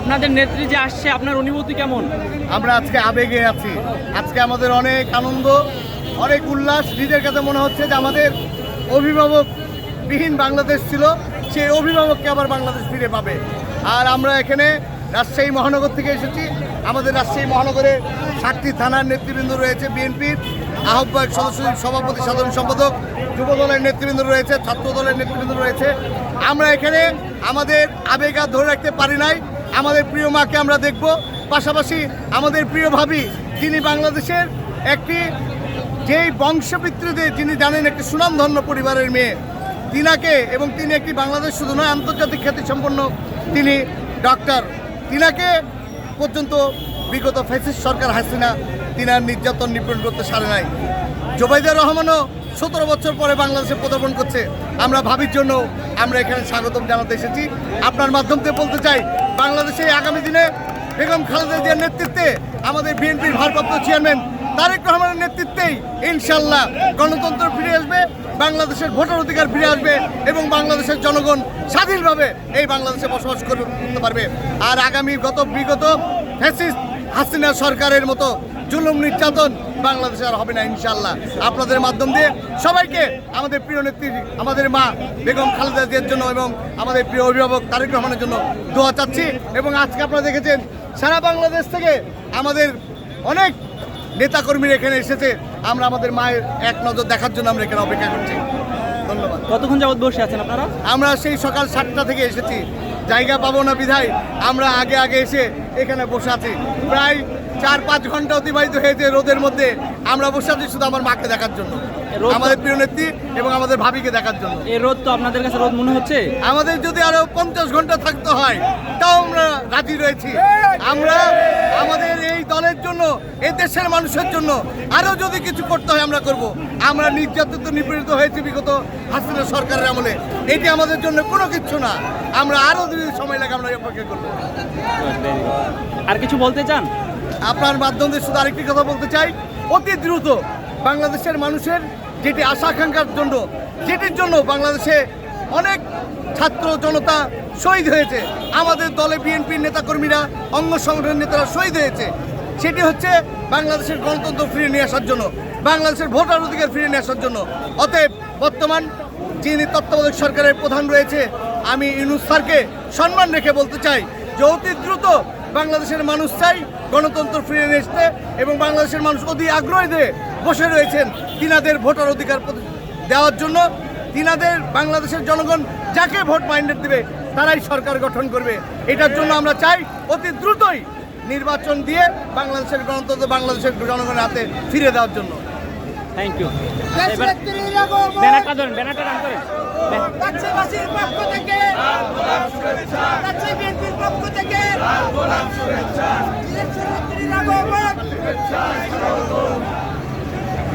আপনাদের নেত্রী যে আসছে, আপনার অনুভূতি কেমন? আমরা আজকে আবেগে আছি। আজকে আমাদের অনেক আনন্দ, অনেক উল্লাস। নিজের কাছে মনে হচ্ছে যে আমাদের অভিভাবক বিহীন বাংলাদেশ ছিল সেই অভিভাবককে আবার বাংলাদেশ ফিরে পাবে। আর আমরা এখানে রাজশাহী মহানগর থেকে এসেছি। আমাদের রাজশাহী মহানগরে সাতটি থানার নেতৃবৃন্দ রয়েছে, বিএনপির আহ্বায়ক সদস্য, সভাপতি, সাধারণ সম্পাদক যুব দলের নেতৃবৃন্দ রয়েছে ছাত্র দলের নেতৃবৃন্দ রয়েছে। আমরা এখানে আমাদের আবেগ ধরে রাখতে পারি নাই। আমাদের প্রিয় মাকে আমরা দেখব। পাশাপাশি আমাদের প্রিয় ভাবি, যিনি বাংলাদেশের একটি যেই বংশপিতৃদের যিনি জানেন একটি সুনামধন্য পরিবারের মেয়ে, তিনাকে এবং তিনি একটি বাংলাদেশ শুধু নয়, আন্তর্জাতিক খ্যাতিসম্পন্ন তিনি ডক্টর তিনাকে পর্যন্ত বিগত ফ্যাসিস্ট সরকার হাসিনা তিনার নির্যাতন নিপীড়ন করতে সারে নাই। জোবাইদুর রহমানও সতেরো বছর পরে বাংলাদেশে পদার্পণ করছে। আমরা ভাবির জন্য আমরা এখানে স্বাগতম জানাতে এসেছি। আপনার মাধ্যম থেকে বলতে চাই বাংলাদেশে আগামী দিনে বেগম খালেদা জিয়ার নেতৃত্বে আমাদের বিএনপির ভারপ্রাপ্ত চেয়ারম্যান তারেক রহমানের নেতৃত্বেই ইনশাল্লাহ গণতন্ত্র ফিরে আসবে, বাংলাদেশের ভোটার অধিকার ফিরে আসবে এবং বাংলাদেশের জনগণ স্বাধীনভাবে এই বাংলাদেশে বসবাস করে- করতে পারবে। আর আগামী গত বিগত ফ্যাসিস্ট হাসিনা সরকারের মতো জুলুম নির্যাতন বাংলাদেশে আর হবে না ইনশাল্লাহ আপনাদের মাধ্যম দিয়ে সবাইকে আমাদের প্রিয় নেত্রী আমাদের মা বেগম খালেদা জিয়ার জন্য এবং আমাদের প্রিয় অভিভাবক তারেক রহমানের জন্য দোয়া চাচ্ছি এবং আজকে আপনারা দেখেছেন সারা বাংলাদেশ থেকে আমাদের অনেক নেতাকর্মীরা এখানে এসেছে। আমরা আমাদের মায়ের এক নজর দেখার জন্য আমরা এখানে অপেক্ষা করছি। ধন্যবাদ। কতক্ষণ যাবৎ বসে আছেন আপনারা? আমরা সেই সকাল সাতটা থেকে এসেছি। জায়গা পাবো না বিধায় আমরা আগে আগে এসে এখানে বসে আছি। প্রায় চার পাঁচ ঘণ্টা অতিবাহিত হয়েছে রোদের মধ্যে। আমরা বসে আছি শুধু আমার মাকে দেখার জন্য। আমাদের প্রিয় নেত্রী এবং আমাদের ভাবিকে দেখার জন্য। এই রোদ তো আপনাদের কাছে রোদ মনে হচ্ছে? আমাদের যদি আরও পঞ্চাশ ঘণ্টা থাকতে হয় তাও আমরা রাজি রয়েছি। আমরা আমাদের এই দলের জন্য এই দেশের মানুষের জন্য আরও যদি কিছু করতে হয় আমরা করব। আমরা নির্যাতিত নিপীড়িত হয়েছি বিগত হাসিনা সরকারের আমলে। এটি আমাদের জন্য কোনো কিছু না। আমরা আরও যদি সময় লাগে আমরা অপেক্ষা করব। আর কিছু বলতে চান? আপনার মাধ্যমে শুধু আরেকটি কথা বলতে চাই। অতি দ্রুত বাংলাদেশের মানুষের যেটি আশা আকাঙ্ক্ষার জন্য যেটির জন্য বাংলাদেশে অনেক ছাত্র জনতা শহীদ হয়েছে। আমাদের দলে বিএনপির নেতাকর্মীরা, অঙ্গ সংগঠনের নেতারা শহীদ হয়েছে। সেটি হচ্ছে বাংলাদেশের গণতন্ত্র ফিরিয়ে নিয়ে আসার জন্য, বাংলাদেশের ভোটার অধিকার ফিরিয়ে নিয়ে আসার জন্য। অতএব বর্তমান যিনি তত্ত্বাবধায়ক সরকারের প্রধান রয়েছে, আমি ইউনুস স্যারকে সম্মান রেখে বলতে চাই যে অতি দ্রুত বাংলাদেশের মানুষ চাই গণতন্ত্র ফিরে নিয়ে আসতে এবং বাংলাদেশের মানুষ অতি আগ্রহী দিয়ে বসে রয়েছেন তিনাদের ভোটার অধিকার দেওয়ার জন্য। তিনাদের বাংলাদেশের জনগণ যাকে ভোট মাইন্ডেড দেবে তারাই সরকার গঠন করবে। এটার জন্য আমরা চাই অতি দ্রুতই নির্বাচন দিয়ে বাংলাদেশের গণতন্ত্র বাংলাদেশের জনগণের হাতে ফিরে দেওয়ার জন্য। থ্যাংক ইউ ব্যানারটা ধরেন ব্যানারটা রান করেন। পক্ষ থেকে পক্ষ থেকে ইলেকশন নেত্রীর আগমন